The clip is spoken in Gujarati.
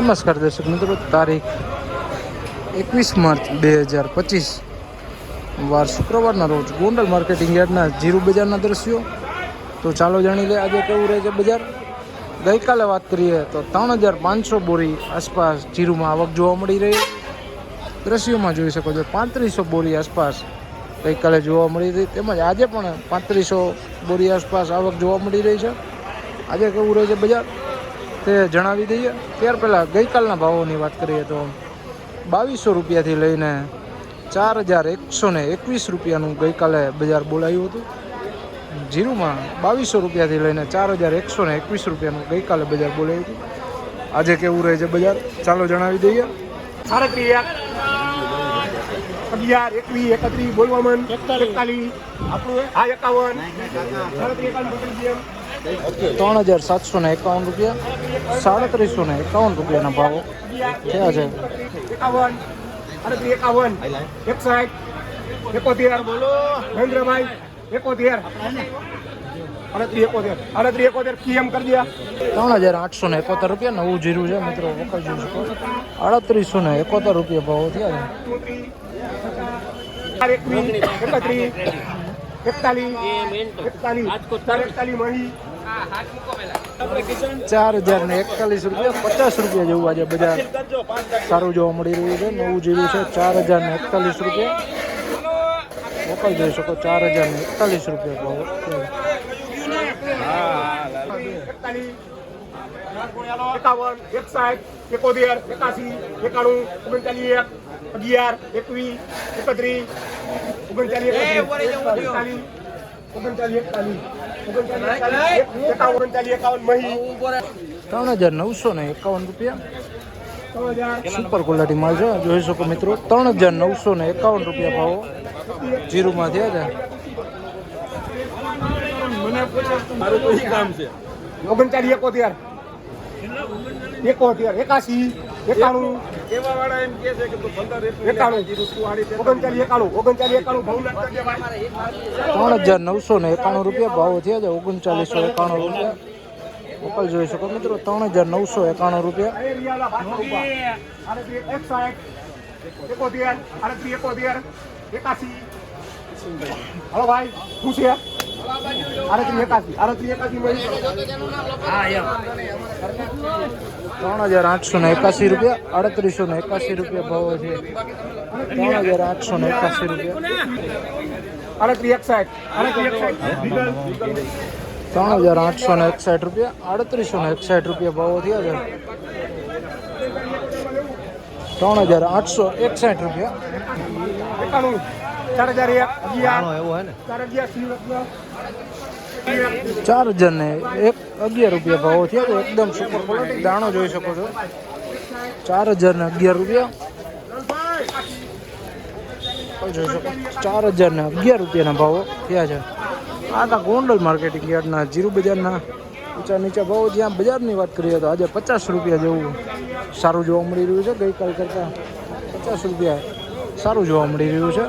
નમસ્કાર દર્શક મિત્રો, તારીખ એકવીસ માર્ચ બે હજાર પચીસ. વાર શુક્રવારના રોજ ગોંડલ માર્કેટિંગ યાર્ડના જીરું બજારના દ્રશ્યો. તો ચાલો જાણી લે આજે કેવું રહે છે બજાર. ગઈકાલે વાત કરીએ તો ત્રણ હજાર પાંચસો બોરી આસપાસ જીરુમાં આવક જોવા મળી રહી. દ્રશ્યોમાં જોઈ શકો છો, પાંત્રીસો બોરી આસપાસ ગઈકાલે જોવા મળી રહી. તેમજ આજે પણ પાંત્રીસો બોરી આસપાસ આવક જોવા મળી રહી છે. આજે કેવું રહે છે બજાર? તે જણાવી દઈએ. ત્યાર પહેલાં ગઈકાલના ભાવોની વાત કરીએ તો બાવીસો રૂપિયાથી લઈને ચાર હજાર એકસો ને એકવીસ રૂપિયાનું ગઈકાલે બજાર બોલાયું હતું. જીરુમાં બાવીસો રૂપિયાથી લઈને ચાર હજાર એકસો ને એકવીસ રૂપિયાનું ગઈકાલે બજાર બોલાયું હતું. આજે કેવું રહે છે બજાર? ચાલો જણાવી દઈએ. અગિયાર એકવીસ એકત્રીસ બોલવામાં એકતાલીસ. આપણું હા એકાવન. ત્રણ હજાર સાતસો ને એકાવન રૂપિયા સાડત્રીસો ને એકાવન રૂપિયાના ભાવો થયા છે એકાવન એકાવન એકસાઠ એકોતેર બોલો મહેન્દ્રભાઈ એકોતેર ત્રણ હજાર આઠસો ને એકોતેર રૂપિયા નવું જીરું છે મિત્રો વખત જોઈ શકો આડત્રીસો ને એકોતેર રૂપિયા ભાવો થયા છે એકતાલીસ એકતાલીસ એકતાલીસ મહી ચાર હજાર ને એકતાલીસ રૂપિયા, પચાસ રૂપિયા જેવું આજે બજાર. સારું જોવા મળી રહ્યું છે, નવું જેવું છે, ચાર હજાર ને એકતાલીસ રૂપિયા. મોકલ જોઈ શકો, ચાર હજાર ને એકતાલીસ રૂપિયા ભાવ. એકાવન, એકસાઠ, એકોતેર એકાસી એકાણું, ઓગણચાલીસ એક, અગિયાર, એકવીસ, એકત્રીસ, ઓગણચાલીસ ઓગણચાલીસ, એકતાલીસ. ત્રણ હજાર નવસો ને એકાવન રૂપિયા. સુપર ક્વોલિટી માલ છે. જોઈ શકો મિત્રો ત્રણ હજાર નવસો ને એકાવન રૂપિયા ભાવો. જીરુમાં થયા છે. ઓગણચાલીસ એકોતેર. એકોતેર એકાસી એકાણું. એકાણું. ઓગણચાલીસ એકાણું ઓગણચાલીસ એકાણું. ત્રણ હજાર નવસો ને એકાણું રૂપિયા ભાવ થયા છે ઓગણચાલીસો એકાણું રૂપિયા. મોકલ જોઈ શકો મિત્રો ત્રણ હજાર નવસો એકાણું રૂપિયા એકાસી. હલો ભાઈ શું છે? આડત્રીસ એકાસી આડત્રીસ એકાસી મળી ત્રણ હજાર આઠસો ને એકાસી રૂપિયા અડત્રીસો ને એકાસી રૂપિયા ભાવો છે. ત્રણ હજાર આઠસો ને એકાસી રૂપિયા. આડત્રીસ એકસાઠ આડત્રીસ એકસાઠ. ત્રણ હજાર આઠસો ને એકસાઠ રૂપિયા અડત્રીસો ને એકસાઠ રૂપિયા ભાવો થયા છે. ત્રણ હજાર આઠસો એકસાઠ રૂપિયા. એકાણું ચાર હજાર એક અગિયાર ચાર અગિયાર સી રૂપિયા ચાર હજાર ને એક અગિયાર રૂપિયા ભાવો થયા છે એકદમ સુપર ક્વોલિટી દાણો જોઈ શકો છો. ચાર હજાર ને અગિયાર રૂપિયા. જોઈ શકો ચાર હજાર ને અગિયાર રૂપિયાના ભાવો થયા છે. આ તા ગોંડલ માર્કેટિંગ યાર્ડના જીરુ બજારના ઊંચા નીચા ભાવો. જ્યાં બજારની વાત કરીએ તો આજે પચાસ રૂપિયા જેવું સારું જોવા મળી રહ્યું છે. ગઈકાલ કરતાં પચાસ રૂપિયા સારું જોવા મળી રહ્યું છે.